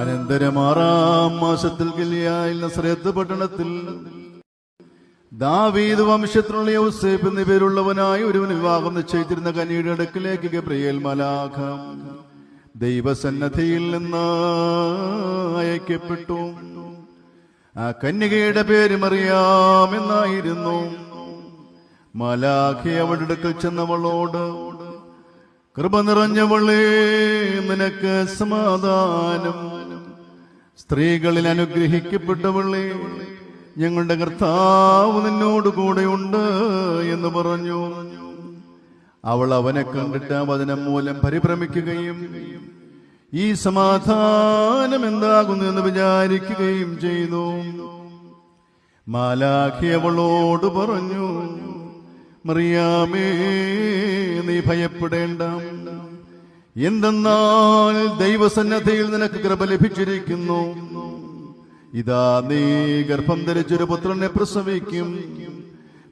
അനന്തരം ആറാം മാസത്തിൽ ഗിലിയായിൽ നസ്രത്ത് പട്ടണത്തിൽ ദാവീദ് വംശത്തിനുള്ള യൗസേപ്പ് എന്ന പേരുള്ളവനായി ഒരുവന് വിവാഹം നിശ്ചയിച്ചിരുന്ന കനിയുടെ അടുക്കിലേക്ക് ഗബ്രിയേൽ മലാഖം ദൈവസന്നദ്ധിയിൽ നിന്ന് അയക്കപ്പെട്ടു. ആ കന്യകയുടെ പേര് മറിയാമെന്നായിരുന്നു. മലാഖി അവളുടെ അടുക്കൽ ചെന്നവളോട് കൃപ നിറഞ്ഞവളേ നിനക്ക് സമാധാനം സ്ത്രീകളിൽ അനുഗ്രഹിക്കപ്പെട്ടവളേ ഞങ്ങളുടെ കർത്താവ് നിന്നോട് കൂടെയുണ്ട് എന്ന് പറഞ്ഞു. അവൾ അവനെ കണ്ടിട്ട് വചനം മൂലം പരിഭ്രമിക്കുകയും ഈ സമാധാനം എന്താകുന്നു എന്ന് വിചാരിക്കുകയും ചെയ്തു. മാലാഖി അവളോട് പറഞ്ഞു മറിയാമേ നീ ഭയപ്പെടേണ്ട. എന്തെന്നാൽ ദൈവസന്നദ്ധയിൽ നിനക്ക് കൃപ ലഭിച്ചിരിക്കുന്നു. ഇതാ നീ ഗർഭം ധരിച്ചൊരു പുത്രനെ പ്രസവിക്കും.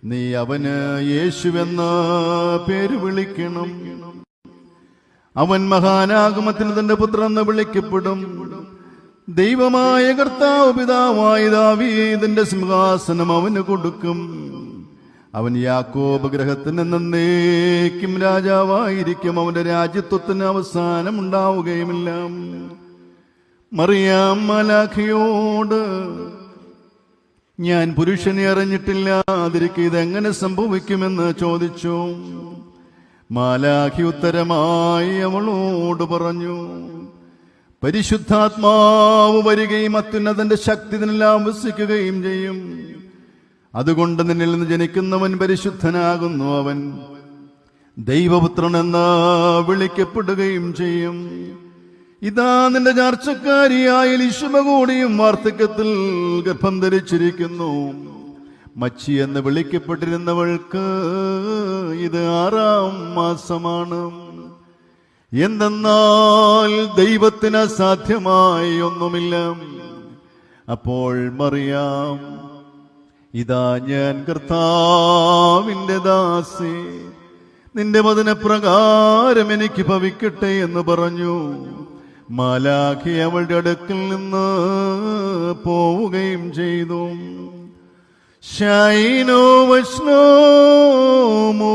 നീ അവന് യേശുവെന്ന് പേര് വിളിക്കണം. അവൻ മഹാനാഗമത്തിന് തന്റെ പുത്രൻ എന്ന് വിളിക്കപ്പെടും. ദൈവമായ കർത്താവ് പിതാവായ ദാവീദിന്റെ സിംഹാസനം അവന് കൊടുക്കും. അവൻ യാക്കോബ് ഗ്രഹത്തിന് എന്നേക്കും രാജാവായിരിക്കും. അവന്റെ രാജ്യത്വത്തിന് അവസാനം ഉണ്ടാവുകയുമില്ല. മറിയാം മലാഖയോട് ഞാൻ പുരുഷനെ അറിഞ്ഞിട്ടില്ലാതിരിക്കെ ഇതെങ്ങനെ സംഭവിക്കുമെന്ന് ചോദിച്ചു. മാലാഖി ഉത്തരമായി അവളോട് പറഞ്ഞു പരിശുദ്ധാത്മാവ് വരികയും അത്യുന്നതന്റെ ശക്തി നിന്നെല്ലാം വസിക്കുകയും ചെയ്യും. അതുകൊണ്ട് നിന്നിൽ നിന്ന് ജനിക്കുന്നവൻ പരിശുദ്ധനാകുന്നു അവൻ. ദൈവപുത്രൻ വിളിക്കപ്പെടുകയും ചെയ്യും. ഇതാ നിന്റെ ചാർച്ചക്കാരിയായ ലിശുമ കൂടിയും വാർദ്ധക്യത്തിൽ ഗർഭം ധരിച്ചിരിക്കുന്നു. മച്ചി എന്ന് വിളിക്കപ്പെട്ടിരുന്നവൾക്ക് ഇത് ആറാം മാസമാണ്. എന്തെന്നാൽ ദൈവത്തിന് അസാധ്യമായി ഒന്നുമില്ല. അപ്പോൾ മറിയാം ഇതാ ഞാൻ കർത്താവിന്റെ ദാസി നിന്റെ വചനപ്രകാരം എനിക്ക് ഭവിക്കട്ടെ എന്ന് പറഞ്ഞു. മാലാഖി അവളുടെ അടുക്കൽ നിന്ന് പോവുകയും ചെയ്തു. ഷൈനോ വൈഷ്ണോമോ